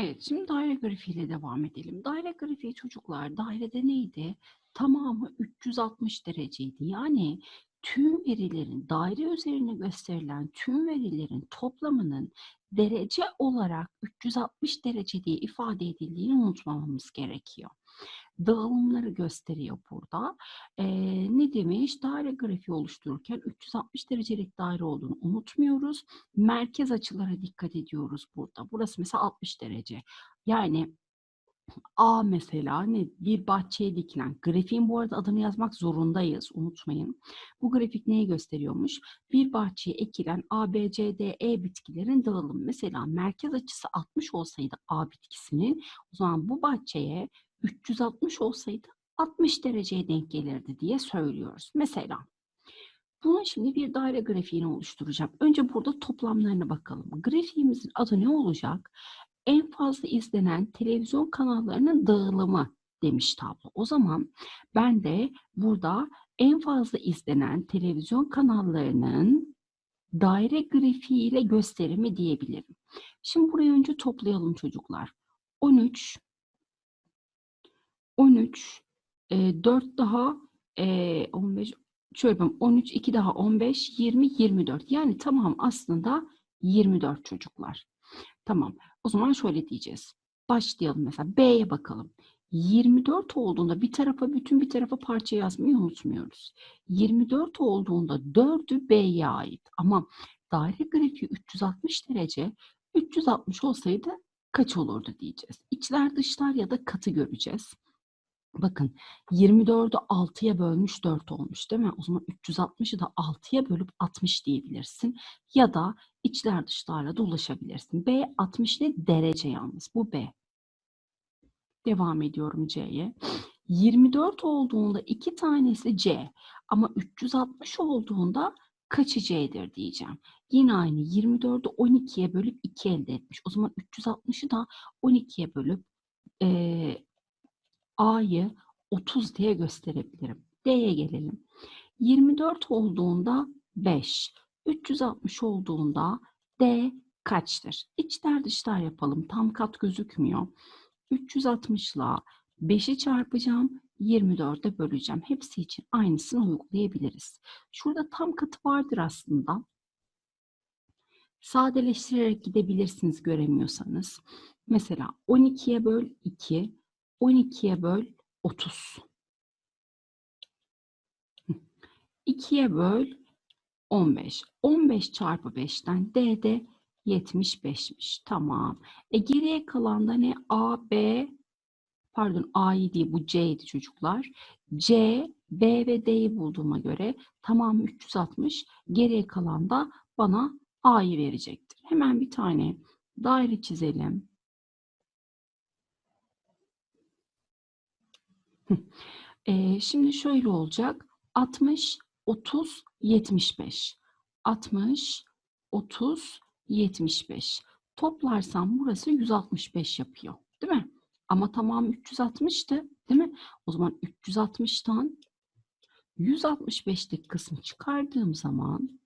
Evet, şimdi daire grafiğiyle devam edelim. Daire grafiği çocuklar dairede neydi? Tamamı 360 dereceydi. Yani tüm verilerin daire üzerine gösterilen tüm verilerin toplamının derece olarak 360 derece diye ifade edildiğini unutmamamız gerekiyor. Dağılımları gösteriyor burada. Ee, ne demiş? Daire grafiği oluştururken 360 derecelik daire olduğunu unutmuyoruz. Merkez açılara dikkat ediyoruz burada. Burası mesela 60 derece. Yani A mesela ne bir bahçeye dikilen grafiğin bu arada adını yazmak zorundayız unutmayın. Bu grafik neyi gösteriyormuş? Bir bahçeye ekilen A, B, C, D, E bitkilerin dağılımı. Mesela merkez açısı 60 olsaydı A bitkisinin o zaman bu bahçeye 360 olsaydı 60 dereceye denk gelirdi diye söylüyoruz. Mesela bunun şimdi bir daire grafiğini oluşturacağım. Önce burada toplamlarına bakalım. Grafiğimizin adı ne olacak? En fazla izlenen televizyon kanallarının dağılımı demiş tablo. O zaman ben de burada en fazla izlenen televizyon kanallarının daire grafiği ile gösterimi diyebilirim. Şimdi burayı önce toplayalım çocuklar. 13 13 e, 4 daha e, 15 şöyle yapalım 13 2 daha 15 20 24 yani tamam aslında 24 çocuklar. Tamam o zaman şöyle diyeceğiz. Başlayalım mesela B'ye bakalım. 24 olduğunda bir tarafa bütün bir tarafa parça yazmayı unutmuyoruz. 24 olduğunda 4'ü B'ye ait ama daire grafiği 360 derece 360 olsaydı kaç olurdu diyeceğiz. İçler dışlar ya da katı göreceğiz. Bakın 24'ü 6'ya bölmüş 4 olmuş değil mi? O zaman 360'ı da 6'ya bölüp 60 diyebilirsin. Ya da içler dışlarla da ulaşabilirsin. B 60 ne? Derece yalnız. Bu B. Devam ediyorum C'ye. 24 olduğunda iki tanesi C ama 360 olduğunda kaçı C'dir diyeceğim. Yine aynı 24'ü 12'ye bölüp 2 elde etmiş. O zaman 360'ı da 12'ye bölüp e, A'yı 30 diye gösterebilirim. D'ye gelelim. 24 olduğunda 5, 360 olduğunda D kaçtır? İçler dışlar yapalım. Tam kat gözükmüyor. 360 ile 5'i çarpacağım. 24'e böleceğim. Hepsi için aynısını uygulayabiliriz. Şurada tam katı vardır aslında. Sadeleştirerek gidebilirsiniz göremiyorsanız. Mesela 12'ye böl 2, 12'ye böl 30. 2'ye böl 15. 15 çarpı 5'ten D de 75'miş. Tamam. E geriye kalan da ne? A, B, pardon A'yı değil bu C'ydi çocuklar. C, B ve D'yi bulduğuma göre tamam 360. Geriye kalan da bana A'yı verecektir. Hemen bir tane daire çizelim. Ee, şimdi şöyle olacak. 60, 30, 75. 60, 30, 75. Toplarsam burası 165 yapıyor. Değil mi? Ama tamam 360'tı. Değil mi? O zaman 360'tan 165'lik kısmı çıkardığım zaman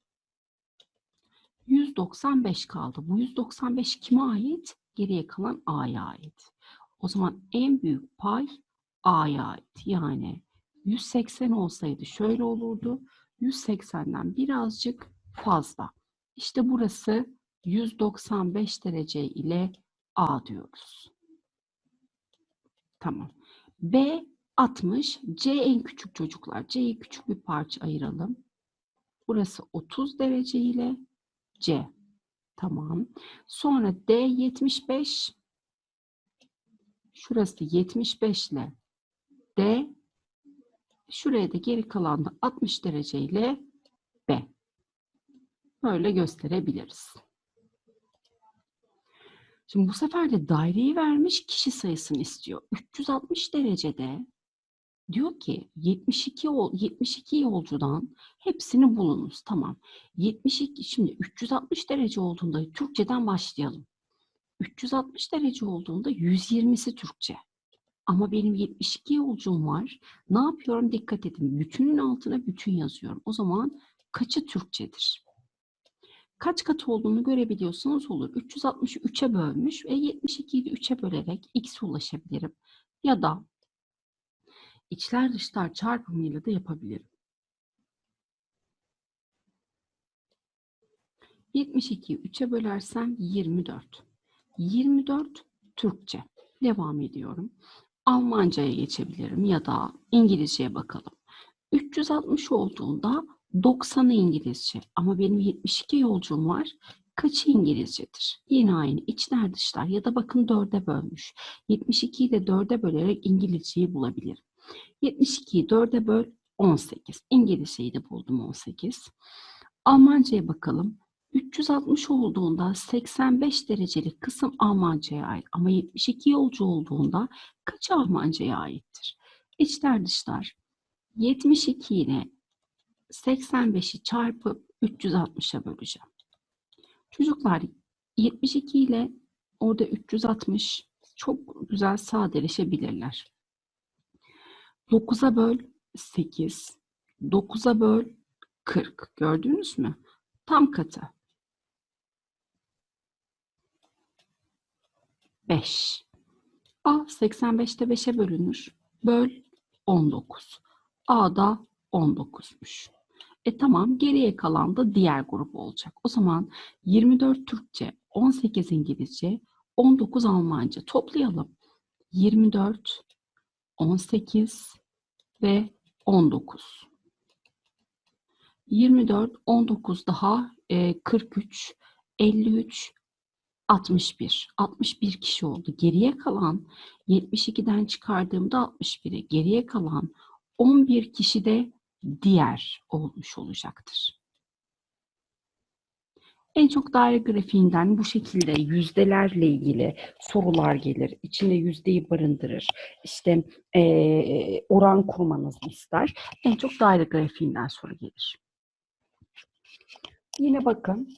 195 kaldı. Bu 195 kime ait? Geriye kalan A'ya ait. O zaman en büyük pay A'ya ait. Yani 180 olsaydı şöyle olurdu. 180'den birazcık fazla. İşte burası 195 derece ile A diyoruz. Tamam. B 60, C en küçük çocuklar. C'yi küçük bir parça ayıralım. Burası 30 derece ile C. Tamam. Sonra D 75. Şurası 75 ile D. Şuraya da geri kalan da 60 derece ile B. Böyle gösterebiliriz. Şimdi bu sefer de daireyi vermiş kişi sayısını istiyor. 360 derecede diyor ki 72 72 yolcudan hepsini bulunuz. Tamam. 72 şimdi 360 derece olduğunda Türkçeden başlayalım. 360 derece olduğunda 120'si Türkçe. Ama benim 72 yolcum var. Ne yapıyorum? Dikkat edin. Bütünün altına bütün yazıyorum. O zaman kaçı Türkçedir? Kaç kat olduğunu görebiliyorsanız olur. 360'ı 3'e bölmüş ve 72'yi de 3'e bölerek x'e ulaşabilirim. Ya da içler dışlar çarpımıyla da yapabilirim. 72'yi 3'e bölersem 24. 24 Türkçe. Devam ediyorum. Almanca'ya geçebilirim ya da İngilizceye bakalım. 360 olduğunda 90'ı İngilizce ama benim 72 yolcum var. Kaçı İngilizcedir? Yine aynı içler dışlar ya da bakın 4'e bölmüş. 72'yi de 4'e bölerek İngilizceyi bulabilirim. 72'yi 4'e böl 18. İngilizceyi de buldum 18. Almanca'ya bakalım. 360 olduğunda 85 derecelik kısım Almanca'ya ait ama 72 yolcu olduğunda kaçı Almanca'ya aittir? İçler dışlar 72 ile 85'i çarpıp 360'a böleceğim. Çocuklar 72 ile orada 360 çok güzel sadeleşebilirler. 9'a böl 8, 9'a böl 40. Gördünüz mü? Tam katı. 5. A 85'te 5'e bölünür. Böl 19. A da 19'muş. E tamam geriye kalan da diğer grup olacak. O zaman 24 Türkçe, 18 İngilizce, 19 Almanca toplayalım. 24, 18 ve 19. 24, 19 daha e, 43, 53, 61. 61 kişi oldu. Geriye kalan 72'den çıkardığımda 61'i geriye kalan 11 kişi de diğer olmuş olacaktır. En çok daire grafiğinden bu şekilde yüzdelerle ilgili sorular gelir. İçinde yüzdeyi barındırır. İşte eee, oran kurmanızı ister. En çok daire grafiğinden soru gelir. Yine bakın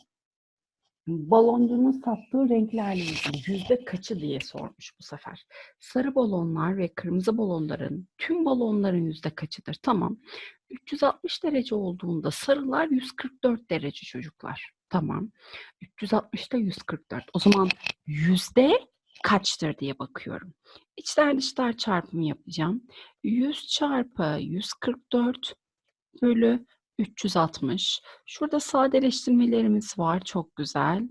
baloncunun sattığı renklerle ilgili yüzde kaçı diye sormuş bu sefer. Sarı balonlar ve kırmızı balonların tüm balonların yüzde kaçıdır? Tamam. 360 derece olduğunda sarılar 144 derece çocuklar. Tamam. 360'da 144. O zaman yüzde kaçtır diye bakıyorum. İçler dışlar çarpımı yapacağım. 100 çarpı 144 bölü 360. Şurada sadeleştirmelerimiz var. Çok güzel.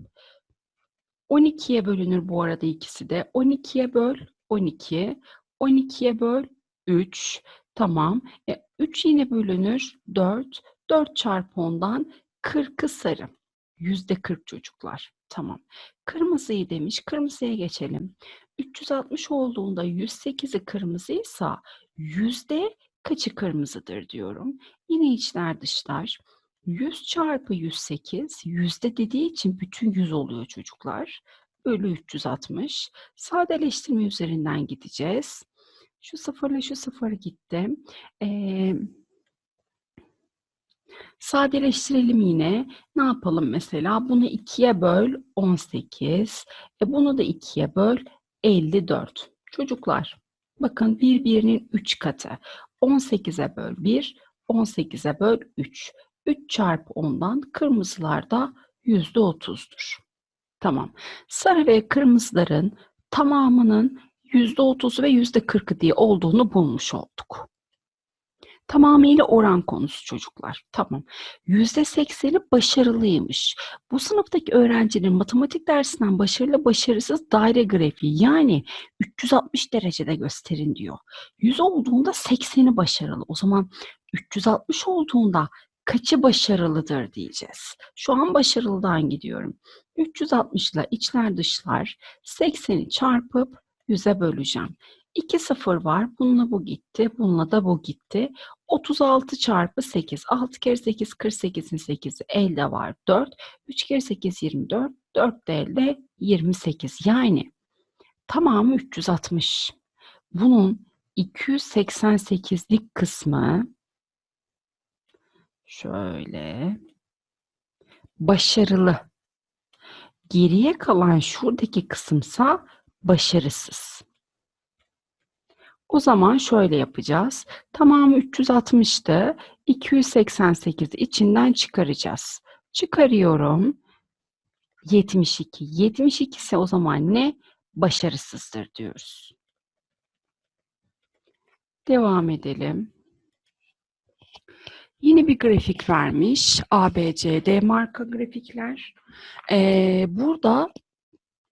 12'ye bölünür bu arada ikisi de. 12'ye böl 12. 12'ye böl 3. Tamam. E, 3 yine bölünür 4. 4 çarpı 10'dan 40'ı sarı. Yüzde 40 çocuklar. Tamam. Kırmızıyı demiş. Kırmızıya geçelim. 360 olduğunda 108'i kırmızıysa yüzde kaçı kırmızıdır diyorum. Yine içler dışlar. 100 çarpı 108 yüzde dediği için bütün 100 oluyor çocuklar. Bölü 360. Sadeleştirme üzerinden gideceğiz. Şu sıfırla şu sıfır gitti. Ee, sadeleştirelim yine. Ne yapalım mesela? Bunu 2'ye böl 18. E bunu da 2'ye böl 54. Çocuklar bakın birbirinin 3 katı. 18'e böl 1, 18'e böl 3. 3 çarpı 10'dan kırmızılarda %30'dur. Tamam. Sarı ve kırmızıların tamamının %30'u ve %40'ı diye olduğunu bulmuş olduk. Tamamıyla oran konusu çocuklar. Tamam. %80'i başarılıymış. Bu sınıftaki öğrencinin matematik dersinden başarılı başarısız daire grafiği yani 360 derecede gösterin diyor. 100 olduğunda 80'i başarılı. O zaman 360 olduğunda kaçı başarılıdır diyeceğiz. Şu an başarılıdan gidiyorum. 360 ile içler dışlar 80'i çarpıp 100'e böleceğim. 2 sıfır var. Bununla bu gitti. Bununla da bu gitti. 36 çarpı 8. 6 kere 8 48'in 8'i elde var 4. 3 kere 8 24. 4 de elde 28. Yani tamamı 360. Bunun 288'lik kısmı şöyle başarılı. Geriye kalan şuradaki kısımsa başarısız. O zaman şöyle yapacağız. Tamamı 360'tı. 288'i içinden çıkaracağız. Çıkarıyorum. 72. 72 ise o zaman ne? Başarısızdır diyoruz. Devam edelim. Yine bir grafik vermiş. ABCD marka grafikler. Ee, burada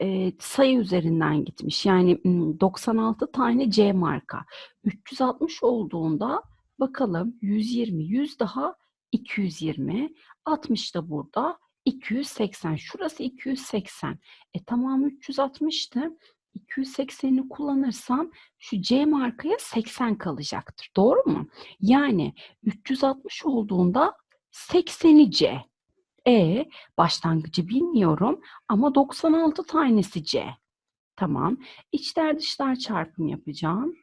e, sayı üzerinden gitmiş. Yani m, 96 tane C marka. 360 olduğunda bakalım 120, 100 daha 220, 60 da burada 280. Şurası 280. E tamam 360'tı. 280'i kullanırsam şu C markaya 80 kalacaktır. Doğru mu? Yani 360 olduğunda 80'i C. E başlangıcı bilmiyorum ama 96 tanesi C. Tamam. İçler dışlar çarpım yapacağım.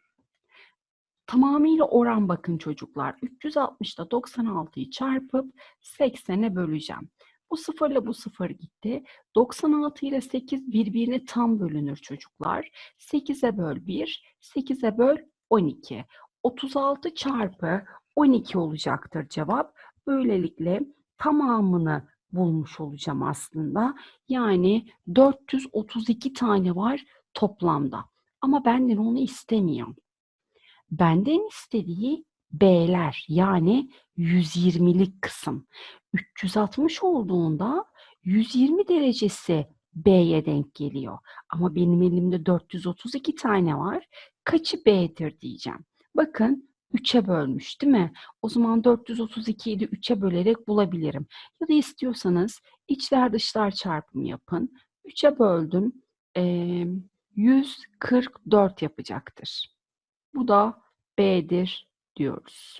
Tamamıyla oran bakın çocuklar. 360'da 96'yı çarpıp 80'e böleceğim. Bu sıfırla bu sıfır gitti. 96 ile 8 birbirine tam bölünür çocuklar. 8'e böl 1, 8'e böl 12. 36 çarpı 12 olacaktır cevap. Böylelikle tamamını bulmuş olacağım aslında. Yani 432 tane var toplamda. Ama benden onu istemiyor. Benden istediği B'ler yani 120'lik kısım. 360 olduğunda 120 derecesi B'ye denk geliyor. Ama benim elimde 432 tane var. Kaçı B'dir diyeceğim. Bakın 3'e bölmüş değil mi? O zaman 432'yi de 3'e bölerek bulabilirim. Ya da istiyorsanız içler dışlar çarpımı yapın. 3'e böldüm. Ee, 144 yapacaktır. Bu da B'dir diyoruz.